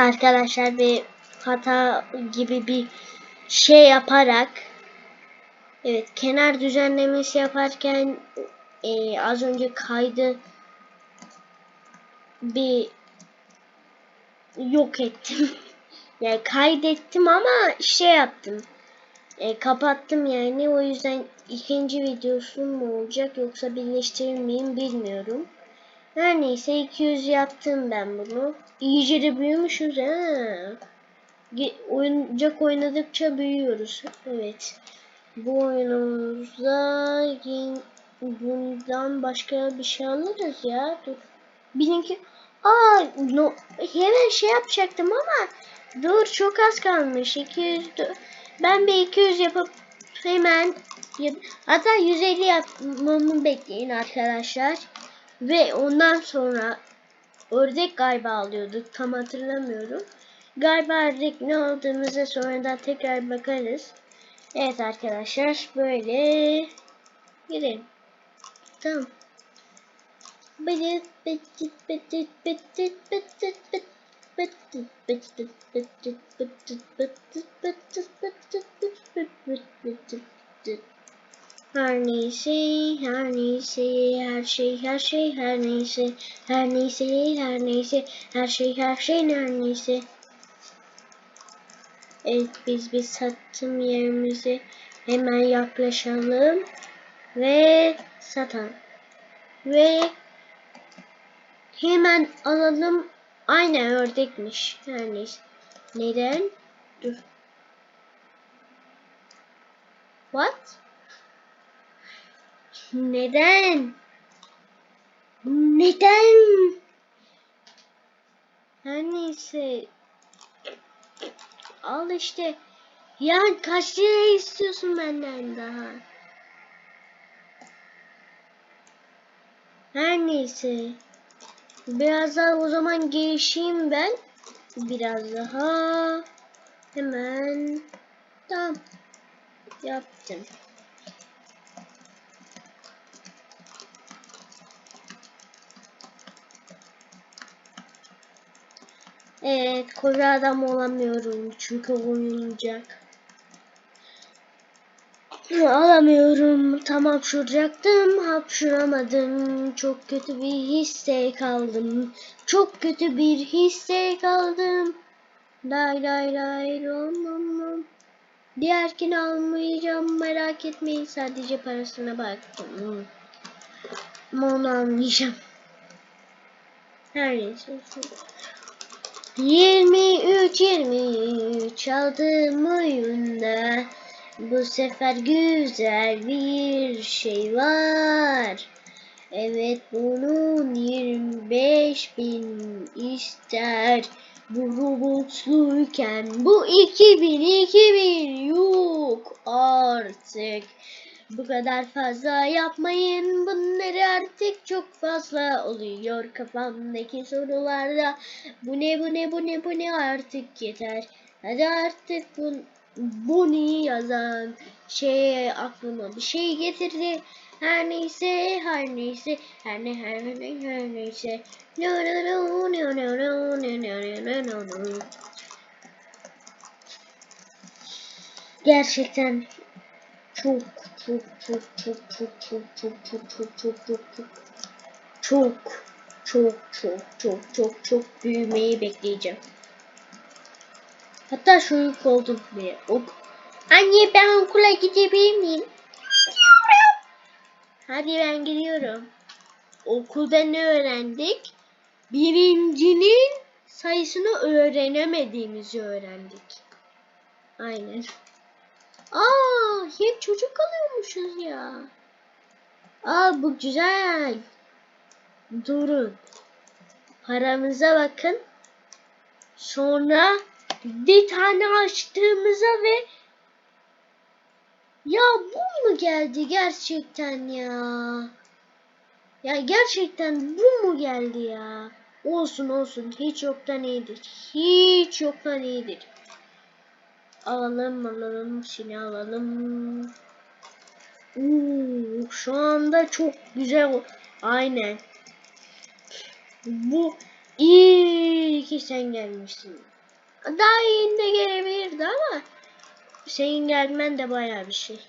arkadaşlar bir hata gibi bir şey yaparak evet kenar düzenlemesi yaparken e, az önce kaydı bir yok ettim. yani kaydettim ama şey yaptım. E, kapattım yani o yüzden ikinci videosu mu olacak yoksa birleştirir miyim bilmiyorum. Her neyse 200 yaptım ben bunu. İyice de büyümüşüz ha. Oyuncak oynadıkça büyüyoruz. Evet. Bu oyunumuzda bundan başka bir şey alırız ya. Dur. Bizimki Aa, no, hemen şey yapacaktım ama dur çok az kalmış. 200 dur. Ben bir 200 yapıp hemen hatta 150 yapmamı bekleyin arkadaşlar. Ve ondan sonra ördek galiba alıyorduk. Tam hatırlamıyorum. Galiba ördek ne aldığımıza sonradan tekrar bakarız. Evet arkadaşlar böyle gidelim. Tamam. Her neyse, her neyse, her şey, her şey, her neyse, her neyse, her neyse, her şey, şey. Evet, biz bir satım yerimize hemen yaklaşalım ve satalım. Ve hemen alalım. Aynen ördekmiş. Her neyse. Neden? Dur. What? Neden? Neden? Her neyse. Al işte. Ya kaç lira istiyorsun benden daha? Her neyse. Biraz daha o zaman gelişeyim ben. Biraz daha. Hemen. Tamam. Yaptım. Evet, koca adam olamıyorum çünkü oyuncak. Alamıyorum. Tam hapşuracaktım. Hapşuramadım. Çok kötü bir hisse kaldım. Çok kötü bir hisse kaldım. Lay lay lay rom rom rom. Diğerkini almayacağım merak etmeyin. Sadece parasına baktım. Onu almayacağım. Her neyse. 23 23 aldım oyunda. Bu sefer güzel bir şey var. Evet bunun 25 bin ister. Bu robotluyken bu 2000 2000 yok artık. Bu kadar fazla yapmayın bunları artık çok fazla oluyor kafamdaki sorularda. Bu ne bu ne bu ne bu ne artık yeter. Hadi artık bu, bunu yazan şey aklıma bir şey getirdi. Her neyse her neyse her ne her ne her neyse. No no no no no no no no no no. Gerçekten çok çok çok çok çok çok çok çok çok çok çok çok çok çok çok çok çok çok büyümeyi bekleyeceğim. Hatta şu yük oldum bile. Ok. Anne ben okula gidebilir miyim? Hadi ben gidiyorum. Okulda ne öğrendik? Birincinin sayısını öğrenemediğimizi öğrendik. Aynen. Aa, hep çocuk alıyormuşuz ya. Aa, bu güzel. Durun. Paramıza bakın. Sonra bir tane açtığımıza ve ya bu mu geldi gerçekten ya? Ya gerçekten bu mu geldi ya? Olsun olsun hiç yoktan iyidir. Hiç yoktan iyidir. Alalım alalım seni alalım. Uuu, şu anda çok güzel. Aynen. Bu iyi ki sen gelmişsin. Daha iyinde gelebilirdi ama senin gelmen de bayağı bir şey.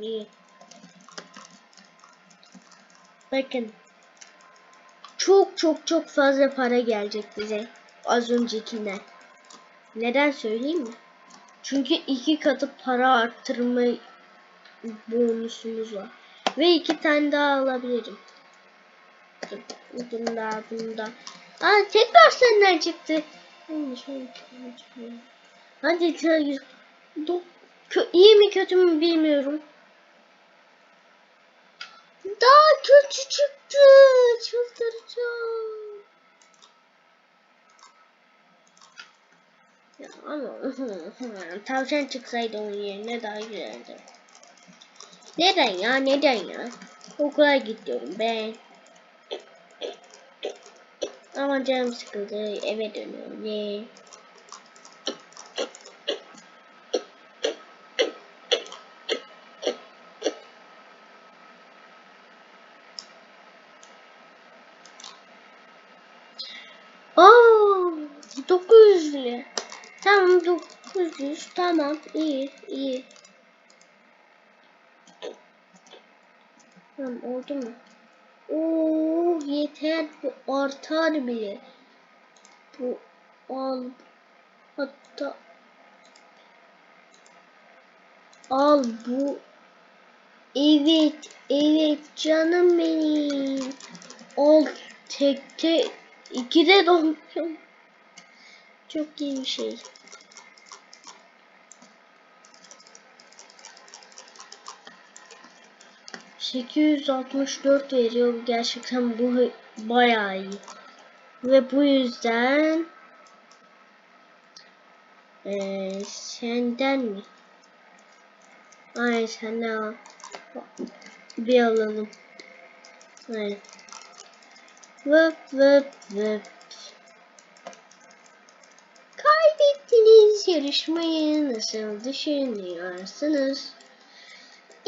İyi. Bakın. Çok çok çok fazla para gelecek bize. Az öncekinden. Neden söyleyeyim mi? Çünkü iki katı para arttırma bonusumuz var. Ve iki tane daha alabilirim. Bunda bunda. Aa tekrar senden çıktı. Hadi çay. Kö iyi mi kötü mü bilmiyorum. Daha kötü çıktı. Çıldıracağım. Ya ama tavşan çıksaydı onun yerine daha güzeldi. Neden ya neden ya? Okula gidiyorum ben. Ama canım sıkıldı eve dönüyorum. Ne? Aa, 900 lira. Tamam 900 tamam iyi iyi. Tamam oldu mu? Oo yeter bu artar bile. Bu al hatta al bu evet evet canım benim al tekte iki de donuyorum. Çok iyi bir şey. ...864 veriyor. Gerçekten bu bayağı iyi. Ve bu yüzden... Ee, senden mi? Ay al. Bir alalım. Evet. Vıp vıp vıp. Kaybettiniz yarışmayı nasıl düşünüyorsunuz?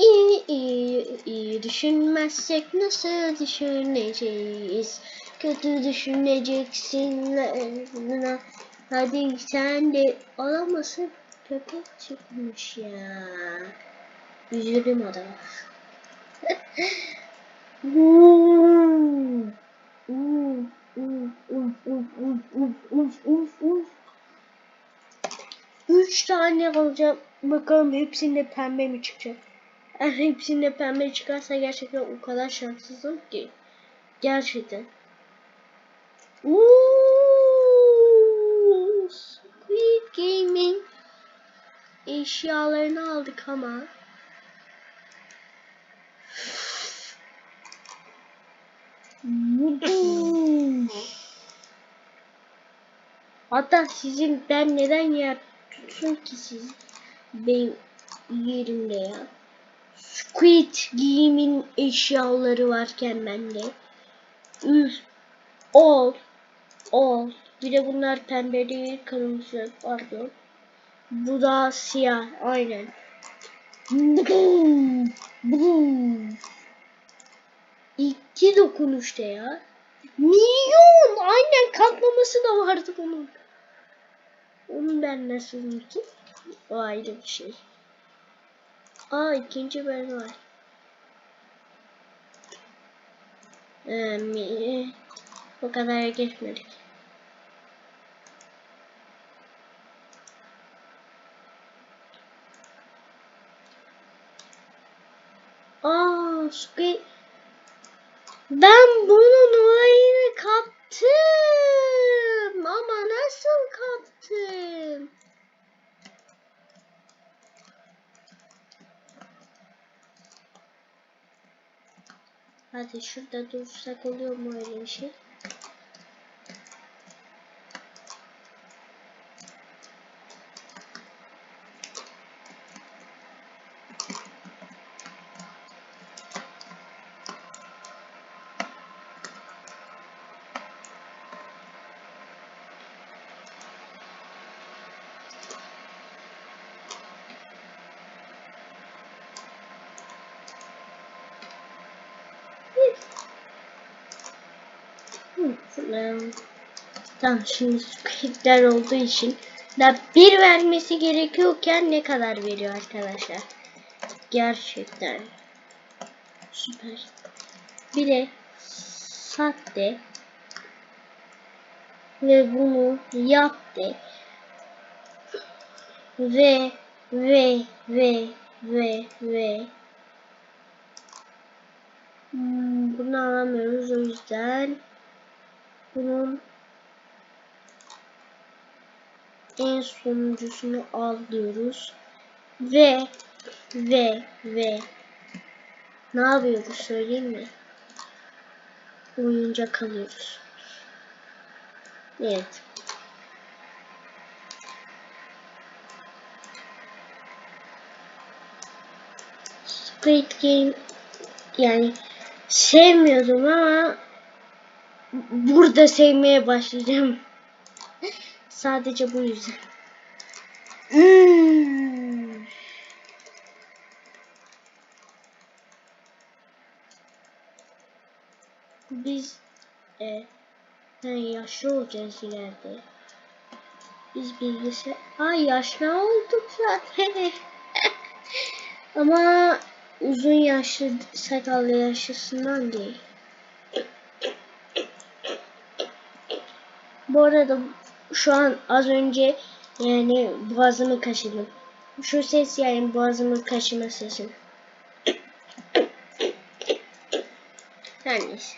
İyi iyi iyi düşünmezsek nasıl düşüneceğiz? Kötü düşüneceksin. Hadi sen de alamasın. Köpek çıkmış ya. Üzülüm adama. Üç tane alacağım. Bakalım hepsinde pembe mi çıkacak? Eğer hepsinde pembe çıkarsa gerçekten o kadar şanssızım ki. Gerçekten. Uuuu, Squid Game'in eşyalarını aldık ama. Hatta sizin ben neden yer tutsun ki siz benim yerimde ya. Squid Game'in eşyaları varken bende. Üf. Ol. Ol. Bir de bunlar pembe değil kırmızı pardon. Bu da siyah aynen. İki dokunuşta ya. Milyon! Aynen katlaması da vardı bunun. Onu ben nasıl unuttum? O ayrı bir şey. Aa ikinci ben var. Ee, o kadar geçmedik. Aa Squid ben bunun olayını kaptım. Ama nasıl kaptım? Hadi şurada dursak oluyor mu öyle bir şey? Tamam şimdi squidler olduğu için Da bir vermesi gerekiyorken ne kadar veriyor arkadaşlar? Gerçekten süper. Bir de sat de ve bunu yap de ve ve ve ve ve Hmm, bunu alamıyoruz o yüzden bunun en sonuncusunu al diyoruz ve ve ve ne yapıyoruz söyleyeyim mi? Oyuncak alıyoruz. Evet. Squid Game yani sevmiyordum ama burada sevmeye başlayacağım. Sadece bu yüzden. Hmm. Biz e, yani yaşlı olacağız ileride. Biz bilgisayar... Ay yaşlı olduk zaten. Ama uzun yaşlı sakallı yaşlısından değil. Bu arada şu an az önce yani boğazımı kaşıdım. Şu ses yani boğazımı kaşıma sesim. Her neyse.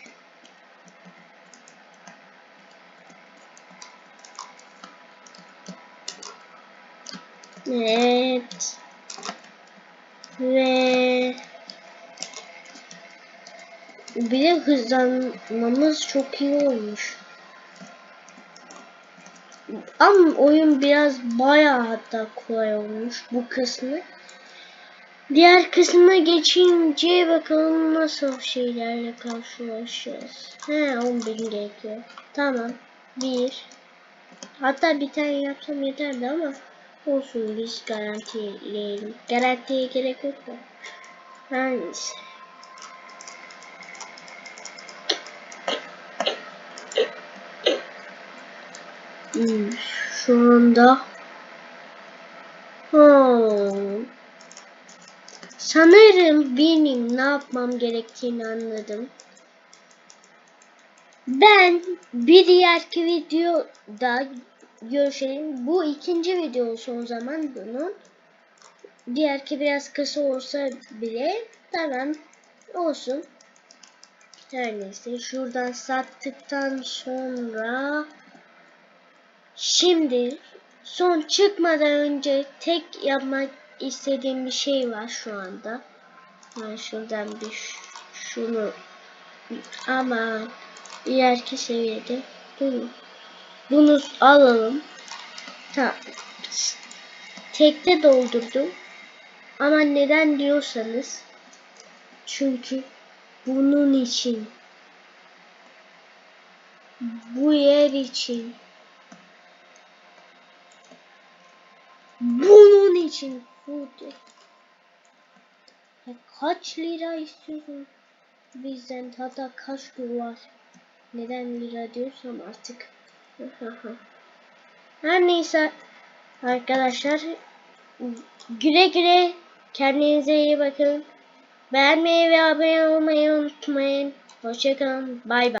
Evet. Ve bir de hızlanmamız çok iyi olmuş. Ama oyun biraz bayağı hatta kolay olmuş bu kısmı. Diğer kısmına geçince bakalım nasıl şeylerle karşılaşacağız. He 10 bin gerekiyor. Tamam. Bir. Hatta bir tane yapsam yeterdi ama olsun biz garantileyelim. Garantiye gerek yok mu? Her neyse. Şu anda hmm. sanırım benim ne yapmam gerektiğini anladım. Ben bir diğerki videoda görüşelim. Bu ikinci video olsun o zaman bunun. Diğerki biraz kısa olsa bile tamam olsun. Her neyse şuradan sattıktan sonra Şimdi son çıkmadan önce tek yapmak istediğim bir şey var şu anda. Ben şuradan bir şunu ama ileriki seviyede bunu bunu alalım. Tamam. Tekte doldurdum. Ama neden diyorsanız çünkü bunun için bu yer için Bunun için. Ya kaç lira istiyorsun bizden hatta kaç dolar? Neden lira diyorsam artık. Her neyse arkadaşlar güle güle kendinize iyi bakın. Beğenmeyi ve abone olmayı unutmayın. Hoşçakalın bay bay